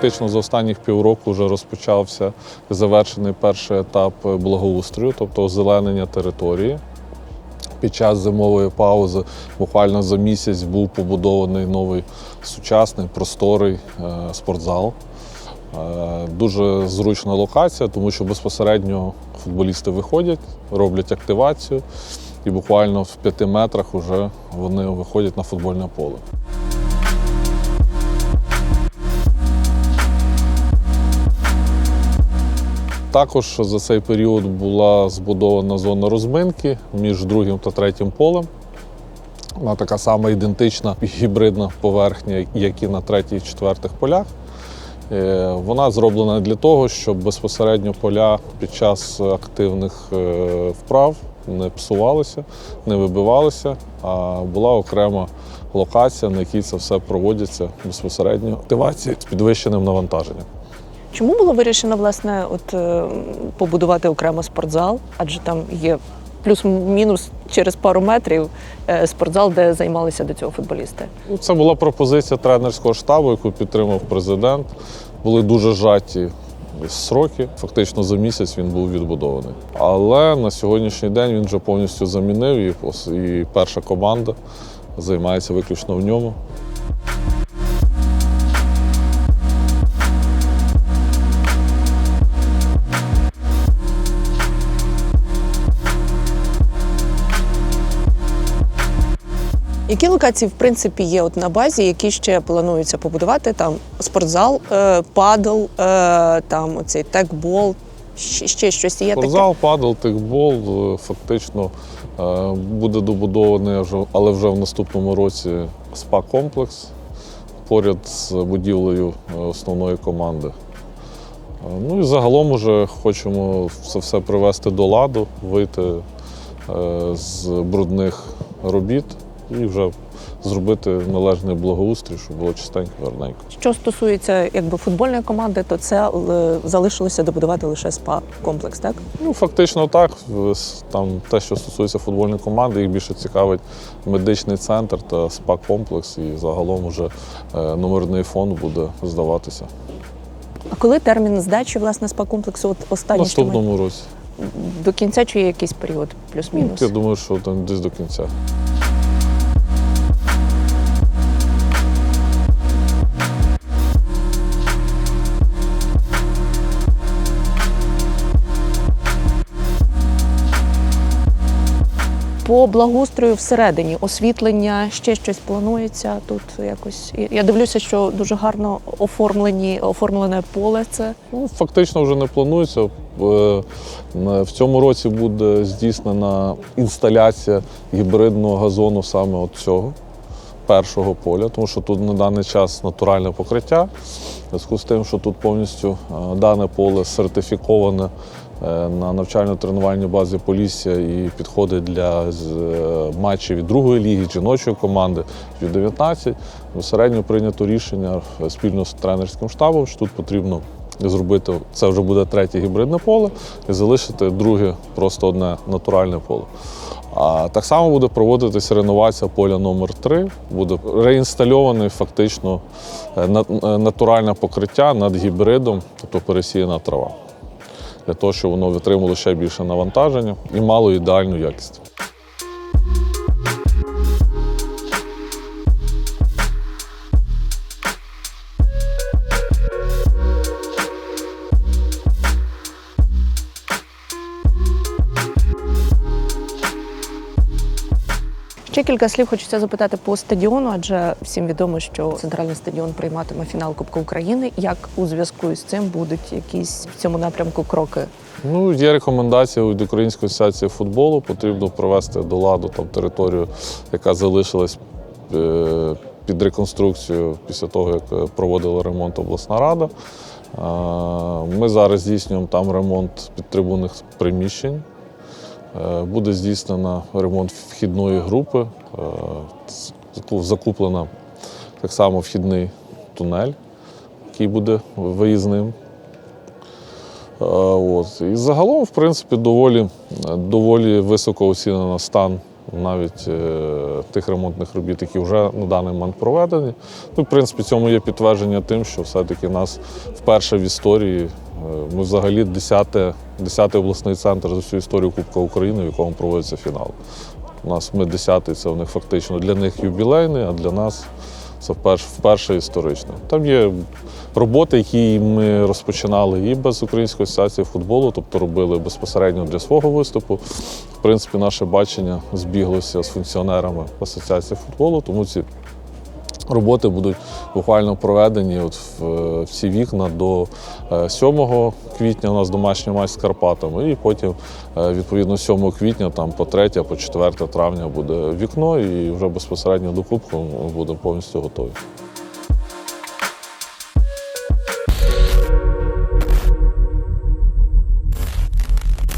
Фактично за останніх півроку вже розпочався завершений перший етап благоустрою, тобто озеленення території. Під час зимової паузи, буквально за місяць, був побудований новий сучасний просторий е, спортзал. Е, Дуже зручна локація, тому що безпосередньо футболісти виходять, роблять активацію, і буквально в п'яти метрах вже вони виходять на футбольне поле. Також за цей період була збудована зона розминки між другим та третім полем. Вона така сама ідентична гібридна поверхня, як і на третій і четвертих полях. Е, Вона зроблена для того, щоб безпосередньо поля під час активних е, вправ не псувалися, не вибивалися, а була окрема локація, на якій це все проводиться безпосередньо активації з підвищеним навантаженням. Чому було вирішено власне от е, побудувати окремо спортзал? Адже там є плюс-мінус через пару метрів е, спортзал, де займалися до цього футболісти. Ну, Це була пропозиція тренерського штабу, яку підтримав президент. Були дуже жаті сроки. Фактично за місяць він був відбудований. Але на сьогоднішній день він вже повністю замінив і перша команда займається виключно в ньому. Які локації, в принципі, є от на базі, які ще плануються побудувати? Там спортзал, е, падл, е, там оцей текбол, ще, ще щось є? Спортзал, падал, тикбол е, фактично е, буде добудований, вже- але вже в наступному році спа-комплекс поряд з будівлею е, основної команди. Е, Ну і загалом уже хочемо це все привести до ладу, вийти е, з брудних робіт і вже зробити належний благоустрій, щоб було чистенько, гарненько. Що стосується якби футбольної команди, то це е, залишилося добудувати лише спа комплекс, так? Ну, фактично так. Там те, що стосується футбольної команди, їх більше цікавить медичний центр та спа-комплекс, і загалом уже е, номерний фонд буде здаватися А коли термін здачі власне спа комплексу? От останній наступному році. до кінця чи є якийсь період, Ну, плюс-мінус? Я думаю, що там десь до кінця. По благоустрою всередині освітлення, ще щось планується тут якось. Я- дивлюся, що дуже гарно оформлені, оформлене поле. Це Ну, фактично вже не планується. Е, В цьому році буде здійснена інсталяція гібридного газону саме от цього першого поля, тому що тут на даний час натуральне покриття. В зв'язку з тим, що тут повністю е, дане поле сертифіковане на навчально-тренувальній базі Полісся і підходить для е, матчів від другої ліги, жіночої команди, Ю-19. Безпосередньо прийнято рішення е, спільно з тренерським штабом, що тут потрібно зробити це вже буде третє гібридне поле і залишити друге просто одне натуральне поле. А так само буде проводитися реновація поля номер 3 Буде реінстальований фактично е, е, натуральне покриття над гібридом, тобто пересіяна трава. Для того, щоб воно витримало ще більше навантаження і мало ідеальну якість. Ще кілька слів хочеться запитати по стадіону, адже всім відомо, що центральний стадіон прийматиме фінал Кубку України. Як у зв'язку з цим будуть якісь в цьому напрямку кроки? Ну, є рекомендація від Української асоціації футболу. Потрібно привести до ладу там територію, яка залишилась е, під реконструкцію після того, як е, проводила ремонт обласна рада. Ми зараз здійснюємо там ремонт підтрибунних приміщень. Е, Буде здійснено ремонт вхідної групи. Е, Закуплено так само вхідний тунель, який буде виїзним. Е, От. І загалом, в принципі, доволі, доволі високо оцінено стан навіть е, тих ремонтних робіт, які вже на даний момент проведені. Ну, в принципі, цьому є підтвердження тим, що все-таки нас вперше в історії, е, ми взагалі 10 10-й обласний центр за всю історію Кубка України, в якому проводиться фінал. У нас ми 10-й, це у них фактично для них юбілейний, а для нас це вперше, вперше історично. Там є роботи, які ми розпочинали і без Української асоціації футболу, тобто робили безпосередньо для свого виступу. В принципі, наше бачення збіглося з функціонерами Асоціації футболу, тому ці роботи будуть буквально проведені от в, всі в ці вікна до е, 7 квітня. У нас домашній матч з Карпатами, і потім, е, відповідно, 7 квітня, там по 3, по 4 травня буде вікно, і вже безпосередньо до Кубку ми повністю готові.